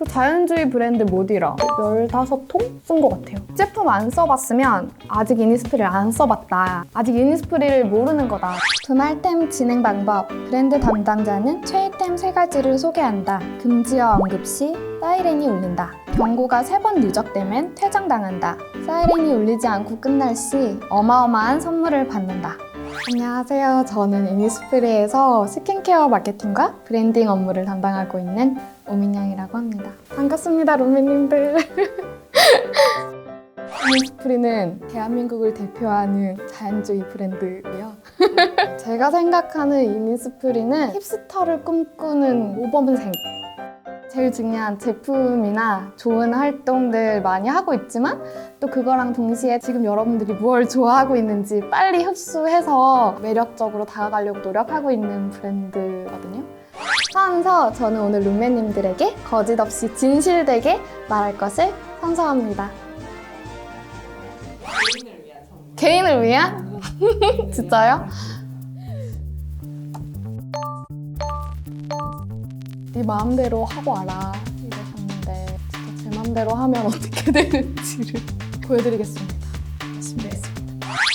또 자연주의 브랜드 모디라 15통 쓴 것 같아요. 제품 안 써봤으면 아직 이니스프리를 안 써봤다. 아직 이니스프리를 모르는 거다. 분할템 진행 방법. 브랜드 담당자는 최애템 세 가지를 소개한다. 금지어 언급 시 사이렌이 울린다. 경고가 세번 누적되면 퇴장당한다. 사이렌이 울리지 않고 끝날 시 어마어마한 선물을 받는다. 안녕하세요. 저는 이니스프리에서 스킨케어 마케팅과 브랜딩 업무를 담당하고 있는 오민영이라고 합니다. 반갑습니다, 룸메님들. 이니스프리는 대한민국을 대표하는 자연주의 브랜드고요. 제가 생각하는 이니스프리는 힙스터를 꿈꾸는 모범생. 제일 중요한 제품이나 좋은 활동들 많이 하고 있지만 또 그거랑 동시에 지금 여러분들이 무엇을 좋아하고 있는지 빨리 흡수해서 매력적으로 다가가려고 노력하고 있는 브랜드거든요. 하면서 저는 오늘 룸메님들에게 거짓 없이 진실되게 말할 것을 선서합니다. 개인을 위한? 진짜요? 네 마음대로 하고 와라 이러셨는데 진짜 제 마음대로 하면 어떻게 되는지를 보여드리겠습니다. 하겠습니다.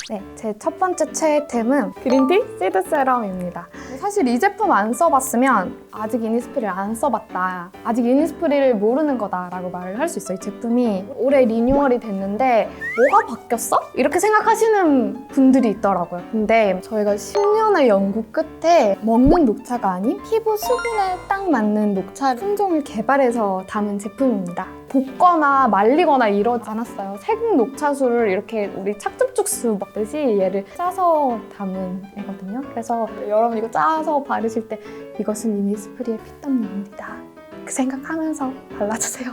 네, 제 첫 번째 최애템은 그린티 시드 세럼입니다. 사실 이 제품 안 써봤으면 아직 이니스프리를 안 써봤다. 아직 이니스프리를 모르는 거다라고 말을 할 수 있어요. 이 제품이 올해 리뉴얼이 됐는데 뭐가 바뀌었어? 이렇게 생각하시는 분들이 있더라고요. 근데 저희가 10년의 연구 끝에 먹는 녹차가 아닌 피부 수분에 딱 맞는 녹차 품종을 개발해서 담은 제품입니다. 볶거나 말리거나 이러지 않았어요. 생 녹차수를 이렇게 우리 착즙죽수 먹듯이 얘를 짜서 담은 애거든요. 그래서 여러분 이거 짜서 바르실 때 이것은 이니스프리의 피땀물입니다. 그 생각하면서 발라주세요.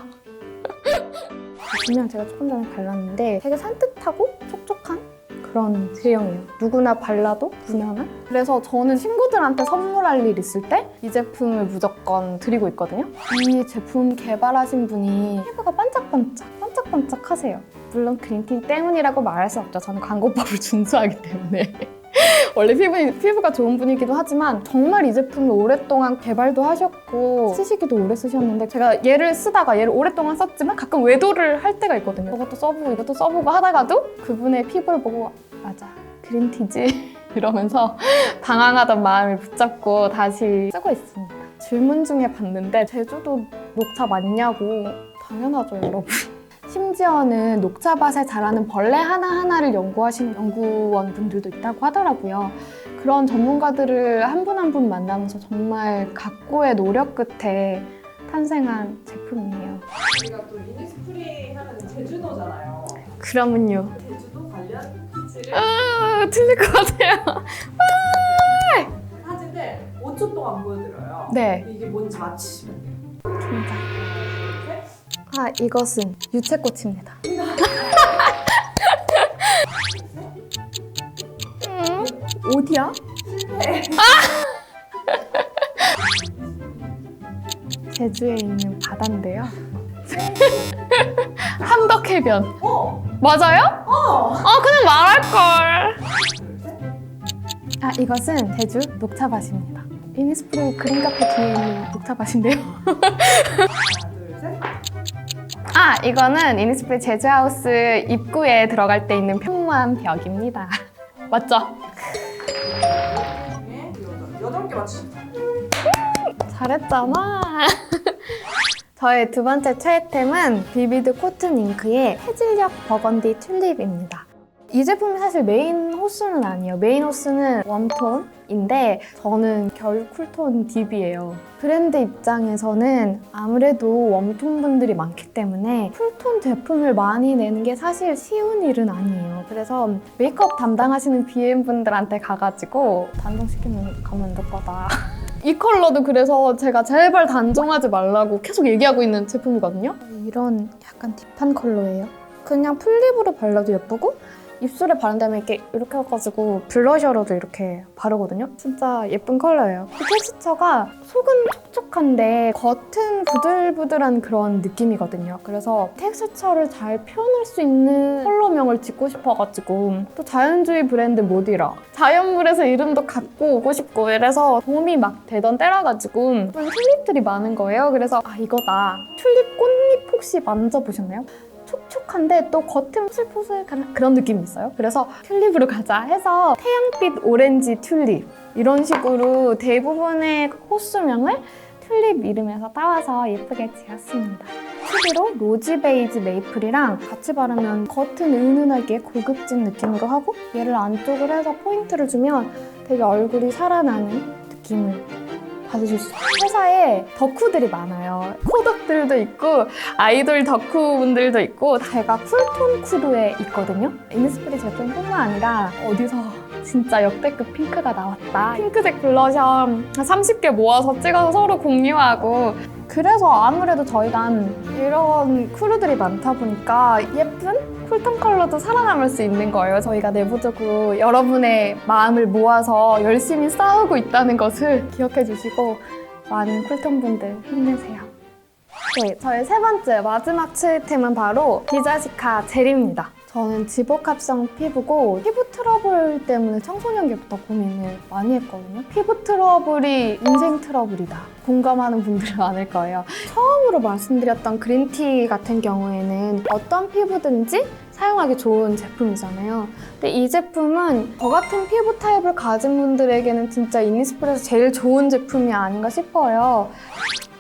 분명 제가 조금 전에 발랐는데 되게 산뜻하고 촉촉한 그런 제형이에요. 누구나 발라도 무난한? 그래서 저는 친구들한테 선물할 일 있을 때 이 제품을 무조건 드리고 있거든요. 이 제품 개발하신 분이 피부가 반짝반짝, 반짝반짝 하세요. 물론 그린티 때문이라고 말할 수 없죠. 저는 광고법을 준수하기 때문에. 원래 피부, 피부가 좋은 분이기도 하지만 정말 이 제품을 오랫동안 개발도 하셨고 쓰시기도 오래 쓰셨는데 제가 얘를 쓰다가 얘를 오랫동안 썼지만 가끔 외도를 할 때가 있거든요. 이것도 써보고 이것도 써보고 하다가도 그분의 피부를 보고 맞아 그린티지 이러면서 방황하던 마음을 붙잡고 다시 쓰고 있습니다. 질문 중에 봤는데 제주도 녹차 맞냐고 당연하죠 여러분. 심지어는 녹차밭에 자라는 벌레 하나하나를 연구하시는 연구원 분들도 있다고 하더라고요. 그런 전문가들을 한 분 한 분 만나면서 정말 각고의 노력 끝에 탄생한 제품이에요. 우리가 또 이니스프리 하면 제주도잖아요. 그러면요. 제주도 관련 퀴즈를 아, 틀릴 것 같아요. 사진을 5초 동안 보여드려요. 네, 이게 뭔지 맞히시면 돼요. 진짜. 아, 이것은 유채꽃입니다. 음, 어디야? 제주에 있는 바다인데요. 함덕해변. 어! 맞아요? 어! 어, 그냥 말할걸. 아, 이것은 제주 녹차밭입니다. 이니스프리 그린카페 뒤에 있는 녹차밭인데요. 아, 이거는 이니스프리 제주하우스 입구에 들어갈 때 있는 평범한 벽입니다. 맞죠? 여덟, 개 돼요. 잘했잖아. 저의 두 번째 최애템은 비비드 코튼 잉크의 해질녘 버건디 튤립입니다. 이 제품이 사실 메인 호수는 아니에요. 메인 호수는 웜톤인데 저는 겨울 쿨톤 딥이에요. 브랜드 입장에서는 아무래도 웜톤 분들이 많기 때문에 쿨톤 제품을 많이 내는 게 사실 쉬운 일은 아니에요. 그래서 메이크업 담당하시는 BM 분들한테 가가지고 단종시키면 가면 될 거다. 이 컬러도 그래서 제가 제발 단종하지 말라고 계속 얘기하고 있는 제품이거든요. 이런 약간 딥한 컬러예요. 그냥 풀립으로 발라도 예쁘고 입술에 바른 다음에 이렇게 이렇게 해가지고 블러셔로도 이렇게 바르거든요. 진짜 예쁜 컬러예요. 이 텍스처가 속은 촉촉한데 겉은 부들부들한 그런 느낌이거든요. 그래서 텍스처를 잘 표현할 수 있는 컬러명을 짓고 싶어가지고 또 자연주의 브랜드 모디라 자연물에서 이름도 갖고 오고 싶고 이래서 도움이 막 되던 때라가지고 튤립들이 많은 거예요. 그래서 아 이거다. 튤립 꽃잎 혹시 만져보셨나요? 촉촉한데 또 겉은 포슬포슬한 그런 느낌이 있어요. 그래서 튤립으로 가자 해서 태양빛 오렌지 튤립 이런 식으로 대부분의 호수명을 튤립 이름에서 따와서 예쁘게 지었습니다. 특이로 로지 베이지 메이플이랑 같이 바르면 겉은 은은하게 고급진 느낌으로 하고 얘를 안쪽으로 해서 포인트를 주면 되게 얼굴이 살아나는 느낌을 있어요. 회사에 덕후들이 많아요. 코덕들도 있고 아이돌 덕후분들도 있고 제가 쿨톤 크루에 있거든요. 이니스프리 제품뿐만 아니라 어디서 진짜 역대급 핑크가 나왔다. 핑크색 블러셔 한 30개 모아서 찍어서 서로 공유하고 그래서 아무래도 저희가 이런 크루들이 많다 보니까 예쁜 쿨톤 컬러도 살아남을 수 있는 거예요. 저희가 내부적으로 여러분의 마음을 모아서 열심히 싸우고 있다는 것을 기억해 주시고 많은 쿨톤 분들 힘내세요. 네, 저의 세 번째 마지막 치템은 바로 비자시카 젤입니다. 저는 지복합성 피부고 피부 트러블 때문에 청소년기부터 고민을 많이 했거든요. 피부 트러블이 인생 트러블이다. 공감하는 분들이 많을 거예요. 처음으로 말씀드렸던 그린티 같은 경우에는 어떤 피부든지 사용하기 좋은 제품이잖아요. 근데 이 제품은 저 같은 피부 타입을 가진 분들에게는 진짜 이니스프리에서 제일 좋은 제품이 아닌가 싶어요.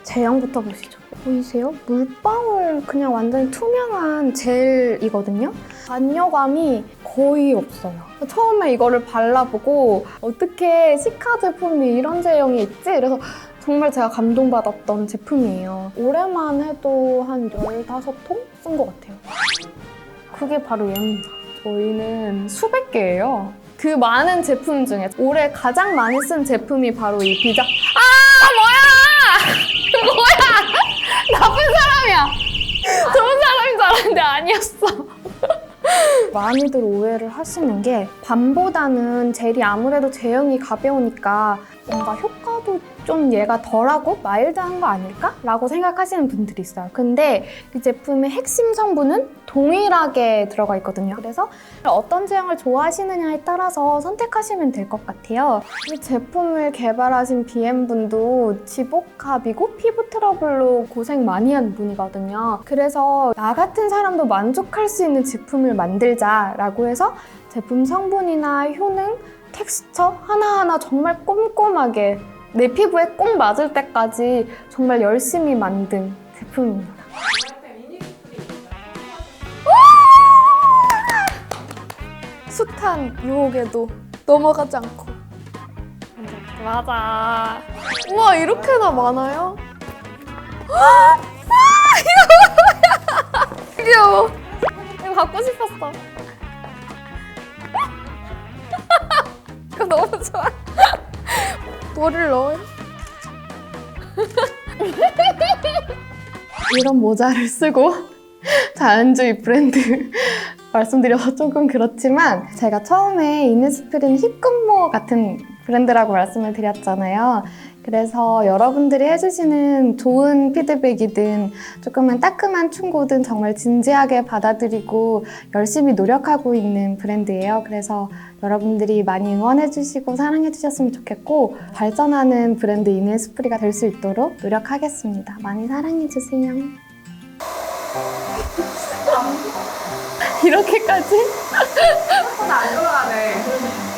제형부터 보시죠. 보이세요? 물방울 그냥 완전 투명한 젤이거든요. 잔여감이 거의 없어요. 처음에 이거를 발라보고 어떻게 시카 제품이 이런 제형이 있지? 그래서 정말 제가 감동받았던 제품이에요. 올해만 해도 한 15통 쓴 것 같아요. 그게 바로 얘입니다. 저희는 수백 개예요. 그 많은 제품 중에 올해 가장 많이 쓴 제품이 바로 이 비자. 아 뭐야! 뭐야! 나쁜 사람이야. 좋은 사람인 줄 알았는데 아니었어. 많이들 오해를 하시는 게 밤보다는 젤이 아무래도 제형이 가벼우니까 뭔가 효과도 좀 얘가 덜하고 마일드한 거 아닐까? 라고 생각하시는 분들이 있어요. 근데 이 제품의 핵심 성분은 동일하게 들어가 있거든요. 그래서 어떤 제형을 좋아하시느냐에 따라서 선택하시면 될 것 같아요. 이 제품을 개발하신 BM분도 지복합이고 피부 트러블로 고생 많이 한 분이거든요. 그래서 나 같은 사람도 만족할 수 있는 제품을 만들자라고 해서 제품 성분이나 효능, 텍스처 하나하나 정말 꼼꼼하게 내 피부에 꼭 맞을 때까지 정말 열심히 만든 제품입니다. 숱한 유혹에도 넘어가지 않고. 맞아. 우와 이렇게나 많아요? 아, 이거 귀여워. 이거 갖고 싶었어 너무 좋아 뭐를 넣어요? 이런 모자를 쓰고 자연주의 브랜드 말씀드려서 조금 그렇지만 제가 처음에 이니스프린 힙근모 같은 브랜드라고 말씀을 드렸잖아요. 그래서 여러분들이 해주시는 좋은 피드백이든 조금은 따끔한 충고든 정말 진지하게 받아들이고 열심히 노력하고 있는 브랜드예요. 그래서 여러분들이 많이 응원해주시고 사랑해주셨으면 좋겠고 발전하는 브랜드 이니스프리가 될 수 있도록 노력하겠습니다. 많이 사랑해주세요. 이렇게까지? 손안 돌아가네.